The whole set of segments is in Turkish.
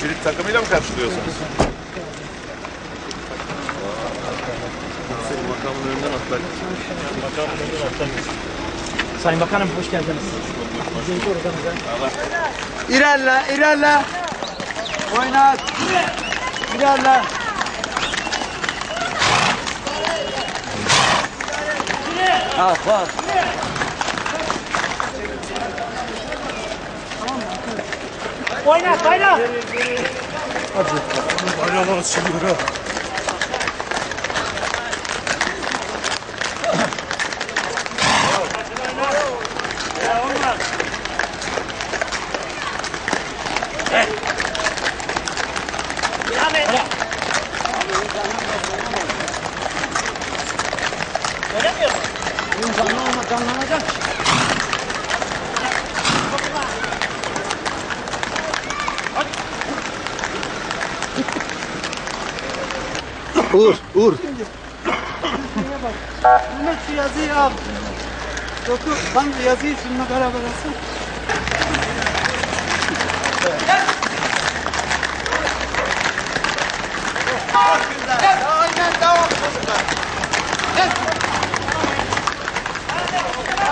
Cirit takımıyla mı karşılıyorsunuz? Makamın önünden atlar. Sayın Bakanım hoş geldiniz. İlerle, ilerle. Oynat. İlerle. Ha, bak. Oynat, oynat. Ayağlar siliyor ha. Uğur, Uğur. Mehmet şu yazıyı al. Doku, ben de yazıyı şununla beraber alsın. Aynen devam çocuklar.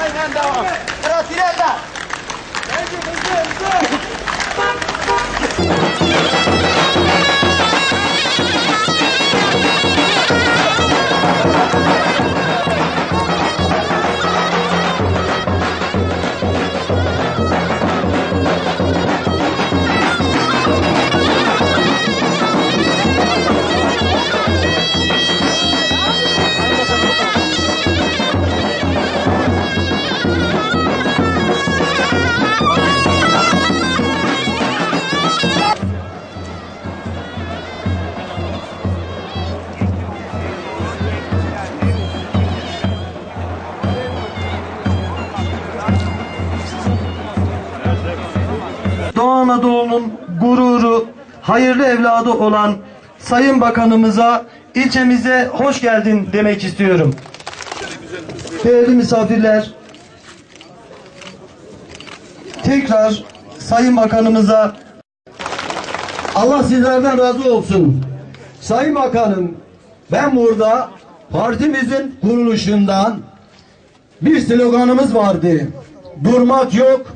Aynen devam. Biraz ilerle. Hızlı hızlı hızlı. Anadolu'nun gururu, hayırlı evladı olan Sayın Bakanımıza, ilçemize hoş geldin demek istiyorum. Değerli misafirler, tekrar Sayın Bakanımıza Allah sizlerden razı olsun. Sayın Bakanım, ben burada partimizin kuruluşundan bir sloganımız vardı. Durmak yok,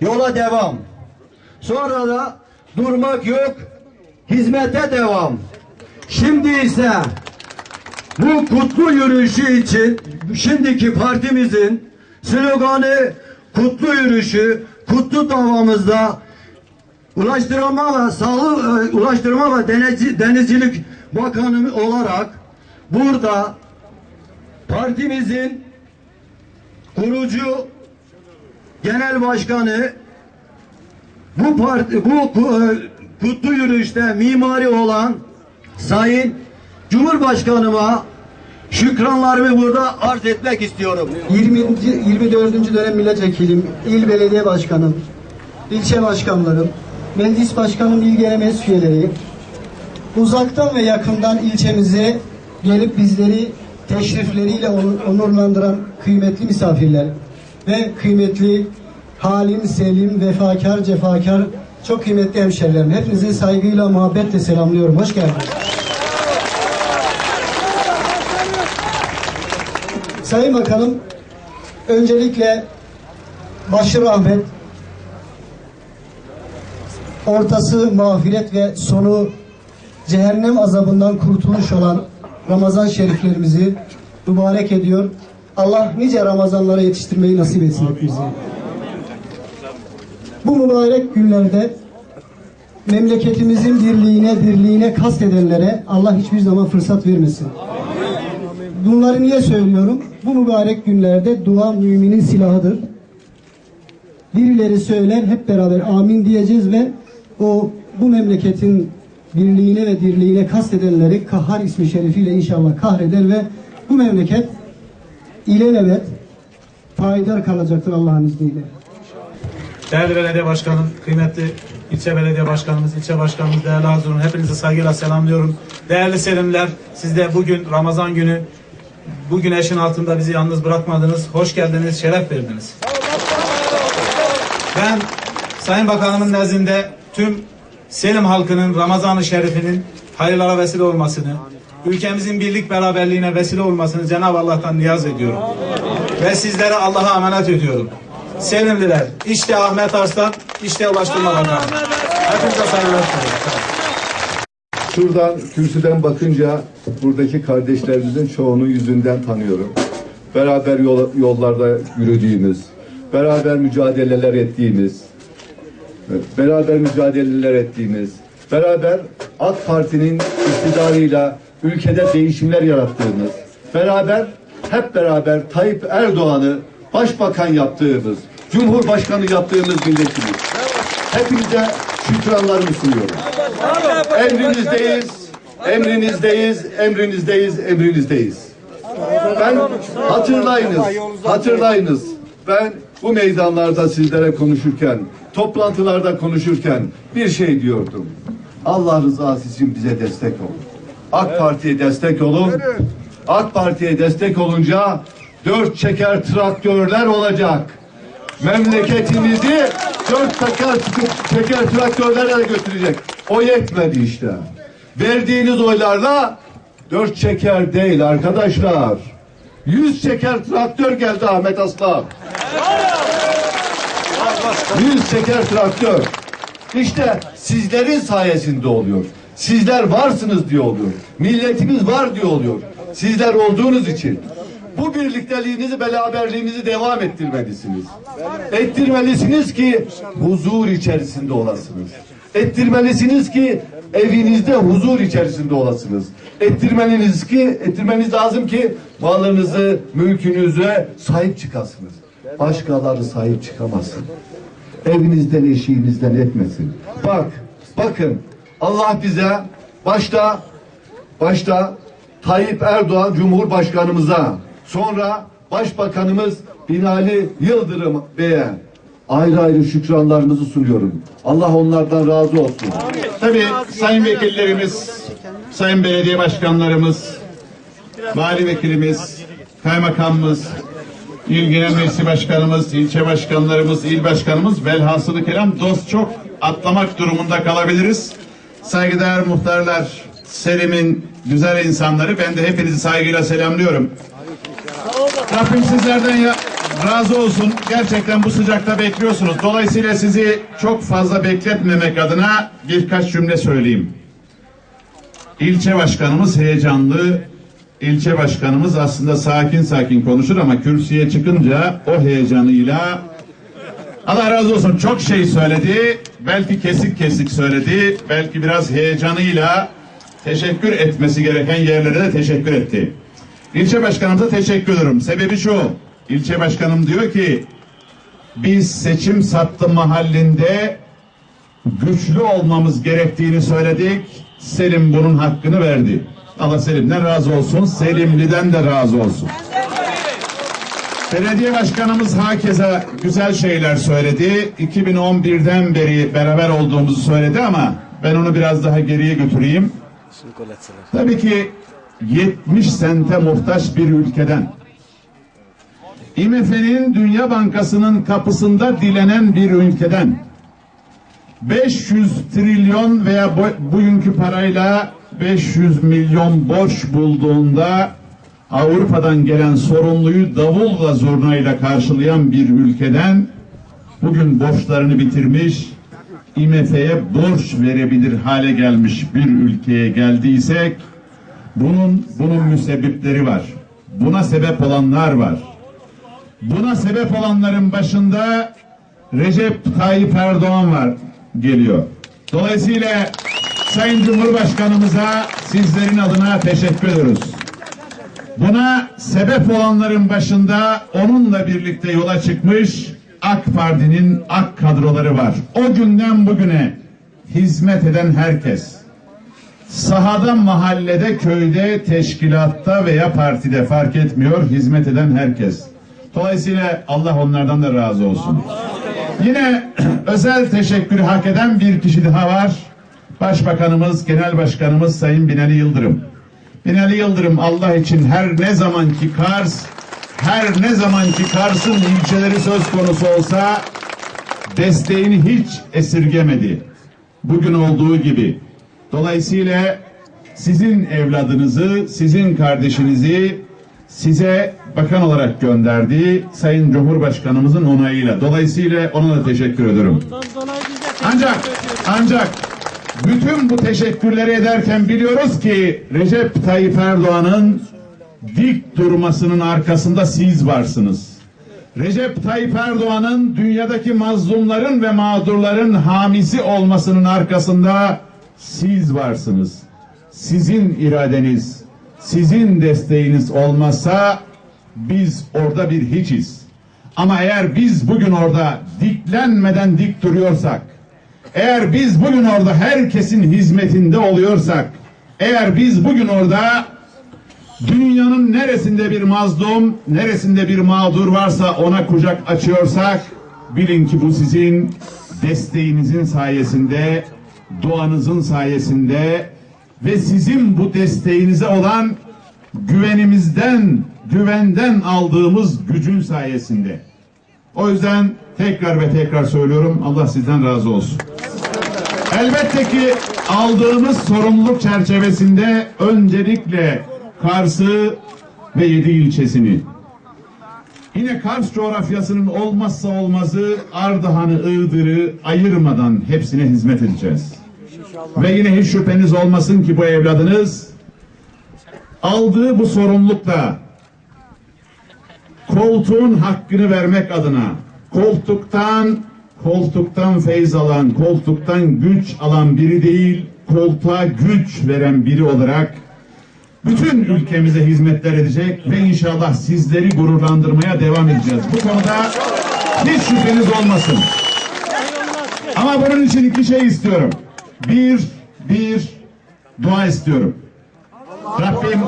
yola devam. Sonra da durmak yok, hizmete devam. Şimdi ise bu kutlu yürüyüşü için şimdiki partimizin sloganı kutlu yürüyüşü, kutlu davamızda Ulaştırma ve Sağlık e, Ulaştırma ve Denizci, Denizcilik Bakanı olarak burada partimizin kurucu genel başkanı bu parti bu e, kutlu yürüyüşte mimari olan Sayın Cumhurbaşkanıma şükranlarımı burada arz etmek istiyorum. 20. 24. dönem milletvekilim, il belediye başkanım, ilçe başkanlarım, meclis başkanım, il genel meclis üyeleri, uzaktan ve yakından ilçemize gelip bizleri teşrifleriyle onur- onurlandıran kıymetli misafirler ve kıymetli halim, selim, vefakar, cefakar, çok kıymetli hemşerilerim. Hepinizi saygıyla, muhabbetle selamlıyorum. Hoş geldiniz. Sayın Bakanım, öncelikle başı rahmet, ortası mağfiret ve sonu cehennem azabından kurtuluş olan Ramazan şeriflerimizi mübarek ediyor. Allah nice Ramazanlara yetiştirmeyi nasip etsin hepimize. Bu mübarek günlerde memleketimizin birliğine, dirliğine kastedenlere Allah hiçbir zaman fırsat vermesin. Bunları niye söylüyorum? Bu mübarek günlerde dua müminin silahıdır. Birileri söyler hep beraber amin diyeceğiz ve o bu memleketin birliğine ve dirliğine kastedenleri Kahhar ismi şerifiyle inşallah kahreder ve bu memleket ilelebet payidar kalacaktır Allah'ın izniyle. Değerli belediye başkanım, kıymetli ilçe belediye başkanımız, ilçe başkanımız, değerli hazırın hepinizi saygıyla selamlıyorum. Değerli selimler, siz de bugün Ramazan günü bu güneşin altında bizi yalnız bırakmadınız. Hoş geldiniz, şeref verdiniz. Ben Sayın Bakanımın nezdinde tüm Selim halkının Ramazan-ı Şerif'inin hayırlara vesile olmasını, ülkemizin birlik beraberliğine vesile olmasını Cenab-ı Allah'tan niyaz ediyorum. Ve sizlere Allah'a emanet ediyorum. Selimliler, işte Ahmet Arslan, işte Ulaştırma Bakanı. Hepinize saygılar sunuyorum. Şuradan kürsüden bakınca buradaki kardeşlerimizin çoğunu yüzünden tanıyorum. Beraber yol- yollarda yürüdüğümüz, beraber mücadeleler ettiğimiz, beraber mücadeleler ettiğimiz, beraber AK Parti'nin iktidarıyla ülkede değişimler yarattığımız, beraber hep beraber Tayyip Erdoğan'ı başbakan yaptığımız, cumhurbaşkanı yaptığımız milletimiz. Hepinize şükranlarımı sunuyorum. Emrinizdeyiz, emrinizdeyiz, emrinizdeyiz, emrinizdeyiz. Ben hatırlayınız, hatırlayınız. Ben bu meydanlarda sizlere konuşurken, toplantılarda konuşurken bir şey diyordum. Allah rızası için bize destek olun. AK Parti'ye destek olun. AK Parti'ye destek olunca dört çeker traktörler olacak. Memleketimizi dört teker, teker traktörlerle götürecek. O yetmedi işte. Verdiğiniz oylarla dört çeker değil arkadaşlar. Yüz çeker traktör geldi Ahmet Aslan. Yüz çeker traktör. İşte sizlerin sayesinde oluyor. Sizler varsınız diye oluyor. Milletimiz var diye oluyor. Sizler olduğunuz için. Bu birlikteliğinizi, beraberliğinizi devam ettirmelisiniz. Ettirmelisiniz ki huzur içerisinde olasınız. Ettirmelisiniz ki evinizde huzur içerisinde olasınız. Ettirmeniz ki, ettirmeniz lazım ki malınızı, mülkünüze sahip çıkasınız. Başkaları sahip çıkamasın. Evinizden, eşiğinizden etmesin. Bak, bakın Allah bize başta başta Tayyip Erdoğan Cumhurbaşkanımıza sonra Başbakanımız Binali Yıldırım Bey'e ayrı ayrı şükranlarımızı sunuyorum. Allah onlardan razı olsun. Tabii sayın vekillerimiz, sayın belediye başkanlarımız, vali vekilimiz, kaymakamımız, il genel meclisi başkanımız, ilçe başkanlarımız, il başkanımız velhasılı kelam dost çok atlamak durumunda kalabiliriz. Saygıdeğer muhtarlar, Selim'in güzel insanları ben de hepinizi saygıyla selamlıyorum. Rabbim sizlerden ya, razı olsun. Gerçekten bu sıcakta bekliyorsunuz. Dolayısıyla sizi çok fazla bekletmemek adına birkaç cümle söyleyeyim. İlçe başkanımız heyecanlı. İlçe başkanımız aslında sakin sakin konuşur ama kürsüye çıkınca o heyecanıyla Allah razı olsun çok şey söyledi. Belki kesik kesik söyledi. Belki biraz heyecanıyla teşekkür etmesi gereken yerlere de teşekkür etti. İlçe başkanımıza teşekkür ederim. Sebebi şu. İlçe başkanım diyor ki biz seçim sattı mahallinde güçlü olmamız gerektiğini söyledik. Selim bunun hakkını verdi. Allah Selim'den razı olsun. Selimli'den de razı olsun. Belediye başkanımız hakeza güzel şeyler söyledi. 2011'den beri beraber olduğumuzu söyledi ama ben onu biraz daha geriye götüreyim. Tabii ki 70 sente muhtaç bir ülkeden. IMF'nin Dünya Bankası'nın kapısında dilenen bir ülkeden. 500 trilyon veya bu- bugünkü parayla 500 milyon borç bulduğunda Avrupa'dan gelen sorumluyu davulla zurnayla karşılayan bir ülkeden bugün borçlarını bitirmiş, IMF'ye borç verebilir hale gelmiş bir ülkeye geldiysek bunun bunun müsebbipleri var. Buna sebep olanlar var. Buna sebep olanların başında Recep Tayyip Erdoğan var geliyor. Dolayısıyla Sayın Cumhurbaşkanımıza sizlerin adına teşekkür ediyoruz. Buna sebep olanların başında onunla birlikte yola çıkmış AK Parti'nin AK kadroları var. O günden bugüne hizmet eden herkes. Sahada, mahallede, köyde, teşkilatta veya partide fark etmiyor hizmet eden herkes. Dolayısıyla Allah onlardan da razı olsun. Yine özel teşekkür hak eden bir kişi daha var. Başbakanımız, Genel Başkanımız Sayın Binali Yıldırım. Binali Yıldırım Allah için her ne zamanki Kars, her ne zamanki Kars'ın ilçeleri söz konusu olsa desteğini hiç esirgemedi. Bugün olduğu gibi. Dolayısıyla sizin evladınızı, sizin kardeşinizi size bakan olarak gönderdiği Sayın Cumhurbaşkanımızın onayıyla. Dolayısıyla ona da teşekkür ederim. Ancak ancak bütün bu teşekkürleri ederken biliyoruz ki Recep Tayyip Erdoğan'ın dik durmasının arkasında siz varsınız. Recep Tayyip Erdoğan'ın dünyadaki mazlumların ve mağdurların hamisi olmasının arkasında siz varsınız. Sizin iradeniz, sizin desteğiniz olmazsa biz orada bir hiçiz. Ama eğer biz bugün orada diklenmeden dik duruyorsak, eğer biz bugün orada herkesin hizmetinde oluyorsak, eğer biz bugün orada dünyanın neresinde bir mazlum, neresinde bir mağdur varsa ona kucak açıyorsak, bilin ki bu sizin desteğinizin sayesinde, duanızın sayesinde ve sizin bu desteğinize olan güvenimizden, güvenden aldığımız gücün sayesinde. O yüzden tekrar ve tekrar söylüyorum Allah sizden razı olsun. Elbette ki aldığımız sorumluluk çerçevesinde öncelikle Kars'ı ve yedi ilçesini yine Kars coğrafyasının olmazsa olmazı Ardahan'ı, Iğdır'ı ayırmadan hepsine hizmet edeceğiz. Ve yine hiç şüpheniz olmasın ki bu evladınız aldığı bu sorumlulukla koltuğun hakkını vermek adına koltuktan koltuktan feyz alan, koltuktan güç alan biri değil, koltuğa güç veren biri olarak bütün ülkemize hizmetler edecek ve inşallah sizleri gururlandırmaya devam edeceğiz. Bu konuda hiç şüpheniz olmasın. Ama bunun için iki şey istiyorum. Bir, bir dua istiyorum. Rabbim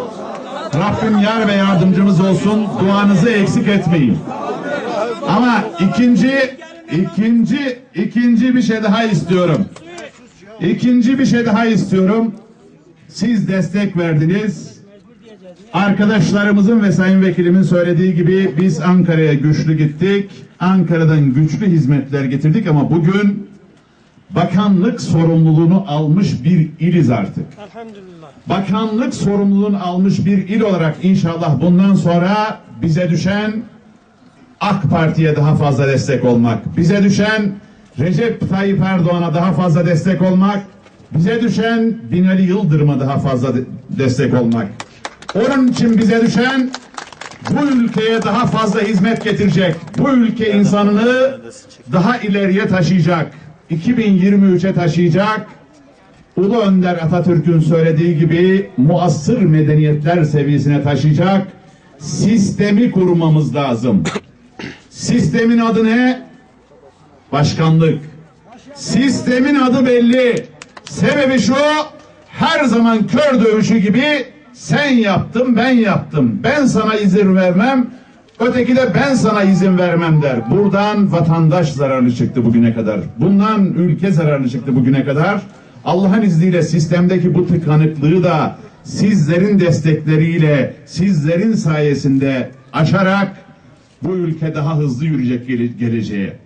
Rabbim yar ve yardımcımız olsun. Duanızı eksik etmeyin. Ama ikinci ikinci ikinci bir şey daha istiyorum. İkinci bir şey daha istiyorum. Siz destek verdiniz. Arkadaşlarımızın ve Sayın Vekilimin söylediği gibi biz Ankara'ya güçlü gittik. Ankara'dan güçlü hizmetler getirdik ama bugün bakanlık sorumluluğunu almış bir iliz artık. Bakanlık sorumluluğunu almış bir il olarak inşallah bundan sonra bize düşen AK Parti'ye daha fazla destek olmak, bize düşen Recep Tayyip Erdoğan'a daha fazla destek olmak, bize düşen Binali Yıldırım'a daha fazla de- destek olmak. Onun için bize düşen bu ülkeye daha fazla hizmet getirecek, bu ülke insanını daha ileriye taşıyacak, 2023'e taşıyacak, Ulu Önder Atatürk'ün söylediği gibi muasır medeniyetler seviyesine taşıyacak sistemi kurmamız lazım. Sistemin adı ne? Başkanlık. Sistemin adı belli. Sebebi şu, her zaman kör dövüşü gibi sen yaptın, ben yaptım. Ben sana izin vermem, öteki de ben sana izin vermem der. Buradan vatandaş zararlı çıktı bugüne kadar. Bundan ülke zararlı çıktı bugüne kadar. Allah'ın izniyle sistemdeki bu tıkanıklığı da sizlerin destekleriyle, sizlerin sayesinde aşarak bu ülke daha hızlı yürüyecek gele- geleceğe.